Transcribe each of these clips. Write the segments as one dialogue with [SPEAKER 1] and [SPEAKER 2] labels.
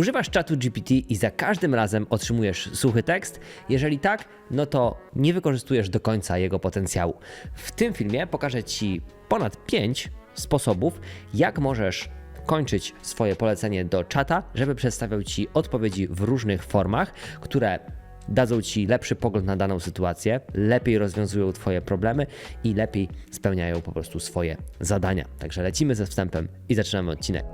[SPEAKER 1] Używasz czatu GPT i za każdym razem otrzymujesz suchy tekst? Jeżeli tak, no to nie wykorzystujesz do końca jego potencjału. W tym filmie pokażę Ci ponad 5 sposobów, jak możesz kończyć swoje polecenie do czata, żeby przedstawiał Ci odpowiedzi w różnych formach, które dadzą Ci lepszy pogląd na daną sytuację, lepiej rozwiązują Twoje problemy i lepiej spełniają po prostu swoje zadania. Także lecimy ze wstępem i zaczynamy odcinek.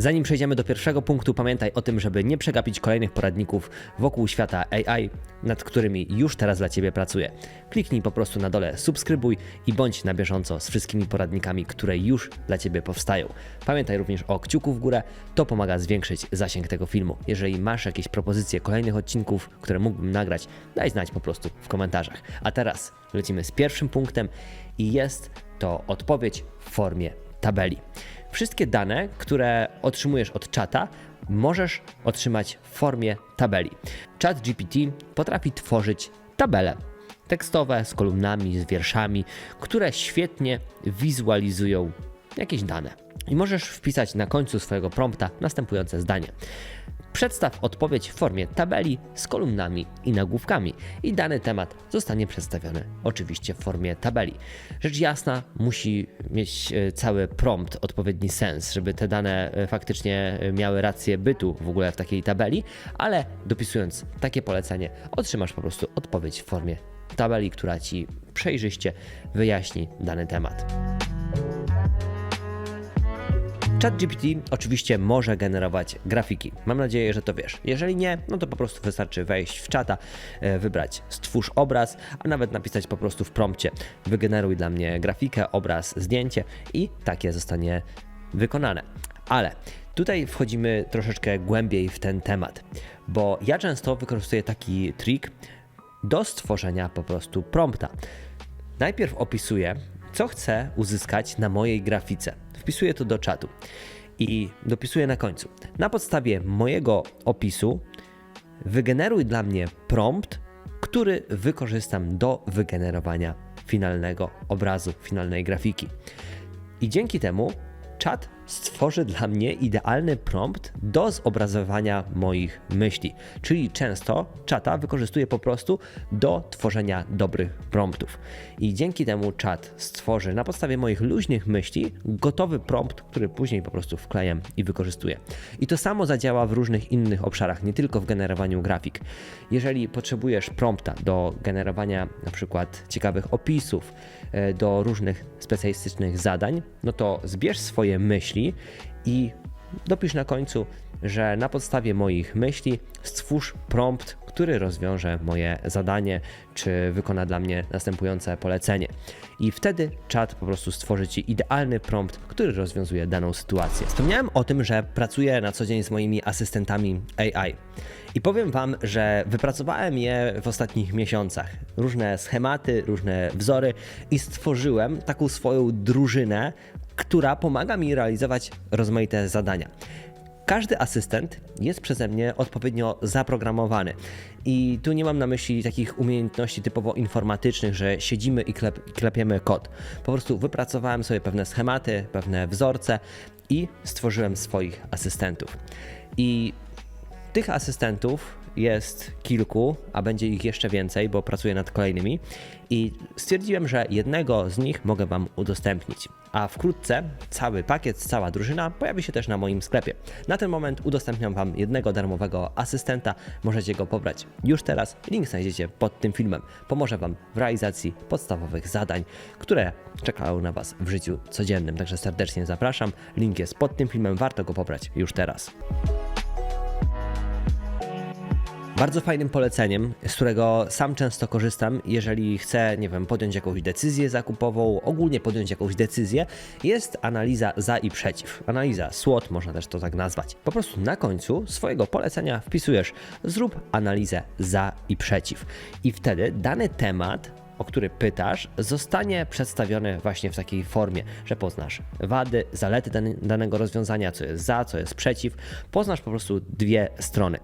[SPEAKER 1] Zanim przejdziemy do pierwszego punktu, pamiętaj o tym, żeby nie przegapić kolejnych poradników wokół świata AI, nad którymi już teraz dla Ciebie pracuję. Kliknij po prostu na dole subskrybuj i bądź na bieżąco z wszystkimi poradnikami, które już dla Ciebie powstają. Pamiętaj również o kciuku w górę, to pomaga zwiększyć zasięg tego filmu. Jeżeli masz jakieś propozycje kolejnych odcinków, które mógłbym nagrać, daj znać po prostu w komentarzach. A teraz lecimy z pierwszym punktem i jest to odpowiedź w formie tabeli. Wszystkie dane, które otrzymujesz od czata, możesz otrzymać w formie tabeli. Chat GPT potrafi tworzyć tabele tekstowe z kolumnami, z wierszami, które świetnie wizualizują jakieś dane. I możesz wpisać na końcu swojego prompta następujące zdanie. Przedstaw odpowiedź w formie tabeli z kolumnami i nagłówkami i dany temat zostanie przedstawiony oczywiście w formie tabeli. Rzecz jasna, musi mieć e, cały prompt odpowiedni sens, żeby te dane e, faktycznie e, miały rację bytu w ogóle w takiej tabeli, ale dopisując takie polecenie, otrzymasz po prostu odpowiedź w formie tabeli, która ci przejrzyście wyjaśni dany temat. ChatGPT oczywiście może generować grafiki. Mam nadzieję, że to wiesz. Jeżeli nie, no to po prostu wystarczy wejść w czata, e, wybrać stwórz obraz, a nawet napisać po prostu w prompcie wygeneruj dla mnie grafikę, obraz, zdjęcie i takie zostanie wykonane. Ale tutaj wchodzimy troszeczkę głębiej w ten temat, bo ja często wykorzystuję taki trik do stworzenia po prostu prompta. Najpierw opisuję, co chcę uzyskać na mojej grafice. Wpisuję to do czatu i dopisuję na końcu. Na podstawie mojego opisu wygeneruj dla mnie prompt, który wykorzystam do wygenerowania finalnego obrazu, finalnej grafiki. I dzięki temu czat stworzy dla mnie idealny prompt do zobrazowania moich myśli. Czyli często czata wykorzystuję po prostu do tworzenia dobrych promptów. I dzięki temu czat stworzy na podstawie moich luźnych myśli gotowy prompt, który później po prostu wklejam i wykorzystuję. I to samo zadziała w różnych innych obszarach, nie tylko w generowaniu grafik. Jeżeli potrzebujesz prompta do generowania na przykład ciekawych opisów, e, do różnych specjalistycznych zadań, no to zbierz swoje myśli myśli i dopisz na końcu, że na podstawie moich myśli stwórz prompt, który rozwiąże moje zadanie, czy wykona dla mnie następujące polecenie. I wtedy czat po prostu stworzy Ci idealny prompt, który rozwiązuje daną sytuację. Wspomniałem o tym, że pracuję na co dzień z moimi asystentami AI. I powiem Wam, że wypracowałem je w ostatnich miesiącach. Różne schematy, różne wzory i stworzyłem taką swoją drużynę, która pomaga mi realizować rozmaite zadania. Każdy asystent jest przeze mnie odpowiednio zaprogramowany. I tu nie mam na myśli takich umiejętności typowo informatycznych, że siedzimy i klep, klepiemy kod. Po prostu wypracowałem sobie pewne schematy, pewne wzorce i stworzyłem swoich asystentów. I tych asystentów jest kilku, a będzie ich jeszcze więcej, bo pracuję nad kolejnymi i stwierdziłem, że jednego z nich mogę Wam udostępnić. A wkrótce cały pakiet, cała drużyna pojawi się też na moim sklepie. Na ten moment udostępniam Wam jednego darmowego asystenta, możecie go pobrać już teraz. Link znajdziecie pod tym filmem. Pomoże Wam w realizacji podstawowych zadań, które czekają na Was w życiu codziennym. Także serdecznie zapraszam. Link jest pod tym filmem, warto go pobrać już teraz. Bardzo fajnym poleceniem, z którego sam często korzystam, jeżeli chcę, nie wiem, podjąć jakąś decyzję zakupową, ogólnie podjąć jakąś decyzję, jest analiza za i przeciw. Analiza SWOT, można też to tak nazwać. Po prostu na końcu swojego polecenia wpisujesz zrób analizę za i przeciw. I wtedy dany temat o który pytasz, zostanie przedstawiony właśnie w takiej formie, że poznasz wady, zalety danego rozwiązania, co jest za, co jest przeciw. Poznasz po prostu dwie strony.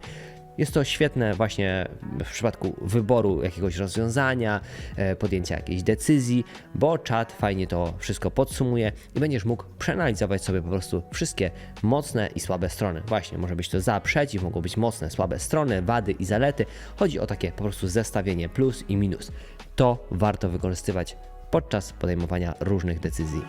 [SPEAKER 1] Jest to świetne właśnie w przypadku wyboru jakiegoś rozwiązania, e, podjęcia jakiejś decyzji, bo czat fajnie to wszystko podsumuje i będziesz mógł przeanalizować sobie po prostu wszystkie mocne i słabe strony. Właśnie, może być to za, przeciw, mogą być mocne, słabe strony, wady i zalety. Chodzi o takie po prostu zestawienie plus i minus. To warto wykorzystywać podczas podejmowania różnych decyzji.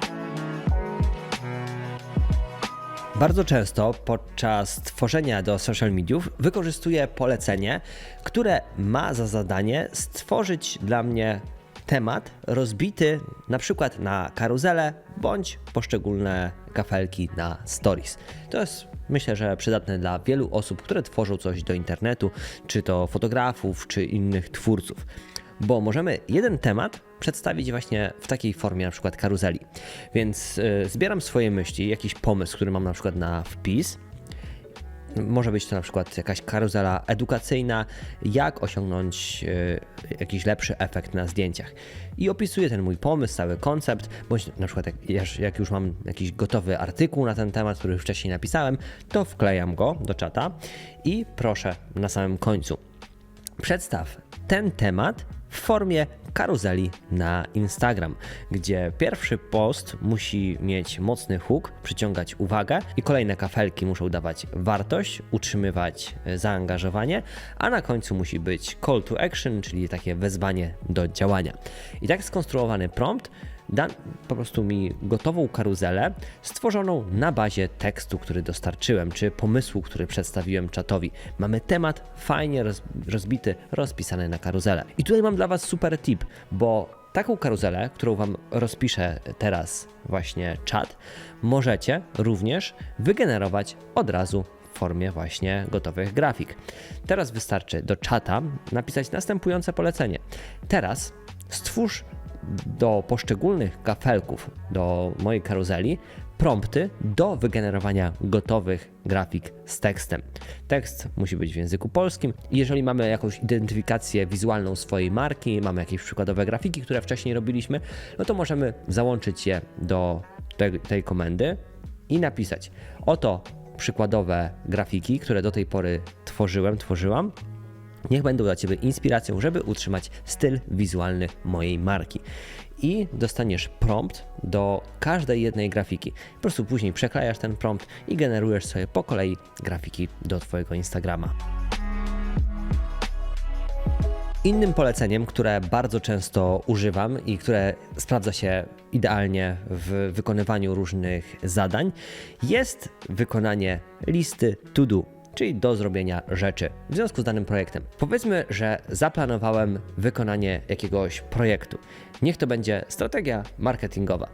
[SPEAKER 1] Bardzo często podczas tworzenia do social mediów wykorzystuję polecenie, które ma za zadanie stworzyć dla mnie temat rozbity na przykład na karuzelę bądź poszczególne kafelki na stories. To jest myślę, że przydatne dla wielu osób, które tworzą coś do internetu, czy to fotografów, czy innych twórców bo możemy jeden temat przedstawić właśnie w takiej formie, na przykład karuzeli. Więc y, zbieram swoje myśli, jakiś pomysł, który mam na przykład na wpis. Może być to na przykład jakaś karuzela edukacyjna, jak osiągnąć y, jakiś lepszy efekt na zdjęciach. I opisuję ten mój pomysł, cały koncept, bądź na przykład jak, jak już mam jakiś gotowy artykuł na ten temat, który już wcześniej napisałem, to wklejam go do czata i proszę na samym końcu. Przedstaw ten temat w formie karuzeli na Instagram, gdzie pierwszy post musi mieć mocny hook, przyciągać uwagę i kolejne kafelki muszą dawać wartość, utrzymywać zaangażowanie, a na końcu musi być call to action, czyli takie wezwanie do działania. I tak skonstruowany prompt da po prostu mi gotową karuzelę stworzoną na bazie tekstu, który dostarczyłem, czy pomysłu, który przedstawiłem czatowi. Mamy temat fajnie roz, rozbity, rozpisany na karuzelę. I tutaj mam dla Was super tip, bo taką karuzelę, którą Wam rozpiszę teraz właśnie czat, możecie również wygenerować od razu w formie właśnie gotowych grafik. Teraz wystarczy do czata napisać następujące polecenie. Teraz stwórz do poszczególnych kafelków, do mojej karuzeli, prompty do wygenerowania gotowych grafik z tekstem. Tekst musi być w języku polskim. Jeżeli mamy jakąś identyfikację wizualną swojej marki, mamy jakieś przykładowe grafiki, które wcześniej robiliśmy, no to możemy załączyć je do tej, tej komendy i napisać: Oto przykładowe grafiki, które do tej pory tworzyłem, tworzyłam Niech będą dla Ciebie inspiracją, żeby utrzymać styl wizualny mojej marki. I dostaniesz prompt do każdej jednej grafiki. Po prostu później przekrajasz ten prompt i generujesz sobie po kolei grafiki do Twojego Instagrama. Innym poleceniem, które bardzo często używam i które sprawdza się idealnie w wykonywaniu różnych zadań, jest wykonanie listy to do czyli do zrobienia rzeczy w związku z danym projektem. Powiedzmy, że zaplanowałem wykonanie jakiegoś projektu. Niech to będzie strategia marketingowa.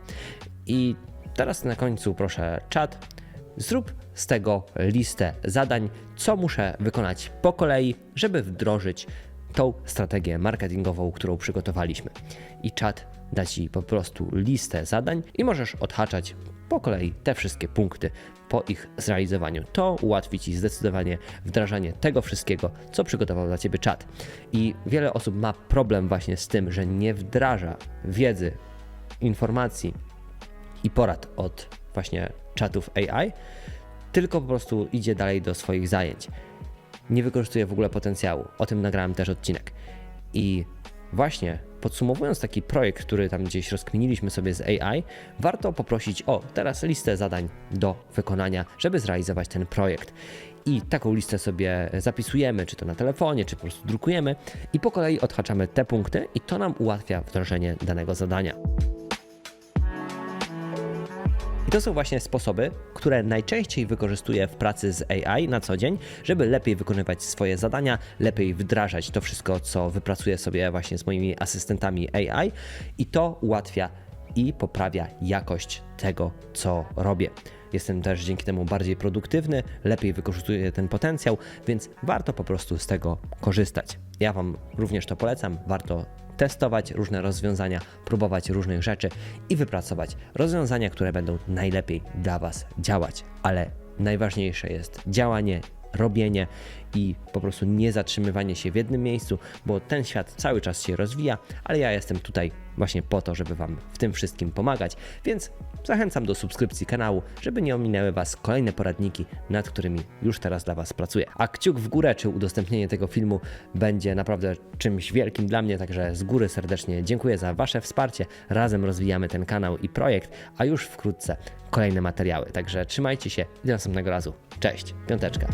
[SPEAKER 1] I teraz na końcu proszę czat, zrób z tego listę zadań, co muszę wykonać po kolei, żeby wdrożyć tą strategię marketingową, którą przygotowaliśmy. I czat da Ci po prostu listę zadań i możesz odhaczać po kolei te wszystkie punkty po ich zrealizowaniu. To ułatwi Ci zdecydowanie wdrażanie tego wszystkiego, co przygotował dla Ciebie czat. I wiele osób ma problem właśnie z tym, że nie wdraża wiedzy, informacji i porad od właśnie czatów AI, tylko po prostu idzie dalej do swoich zajęć. Nie wykorzystuje w ogóle potencjału. O tym nagrałem też odcinek. I właśnie podsumowując taki projekt, który tam gdzieś rozkminiliśmy sobie z AI, warto poprosić o teraz listę zadań do wykonania, żeby zrealizować ten projekt. I taką listę sobie zapisujemy, czy to na telefonie, czy po prostu drukujemy, i po kolei odhaczamy te punkty, i to nam ułatwia wdrożenie danego zadania to są właśnie sposoby, które najczęściej wykorzystuję w pracy z AI na co dzień, żeby lepiej wykonywać swoje zadania, lepiej wdrażać to wszystko, co wypracuję sobie właśnie z moimi asystentami AI i to ułatwia i poprawia jakość tego, co robię. Jestem też dzięki temu bardziej produktywny, lepiej wykorzystuję ten potencjał, więc warto po prostu z tego korzystać. Ja Wam również to polecam, warto testować różne rozwiązania, próbować różnych rzeczy i wypracować rozwiązania, które będą najlepiej dla Was działać. Ale najważniejsze jest działanie, robienie i po prostu nie zatrzymywanie się w jednym miejscu, bo ten świat cały czas się rozwija, ale ja jestem tutaj właśnie po to, żeby Wam w tym wszystkim pomagać, więc zachęcam do subskrypcji kanału, żeby nie ominęły Was kolejne poradniki, nad którymi już teraz dla Was pracuję. A kciuk w górę, czy udostępnienie tego filmu będzie naprawdę czymś wielkim dla mnie, także z góry serdecznie dziękuję za Wasze wsparcie. Razem rozwijamy ten kanał i projekt, a już wkrótce kolejne materiały. Także trzymajcie się i do następnego razu. Cześć, piąteczka.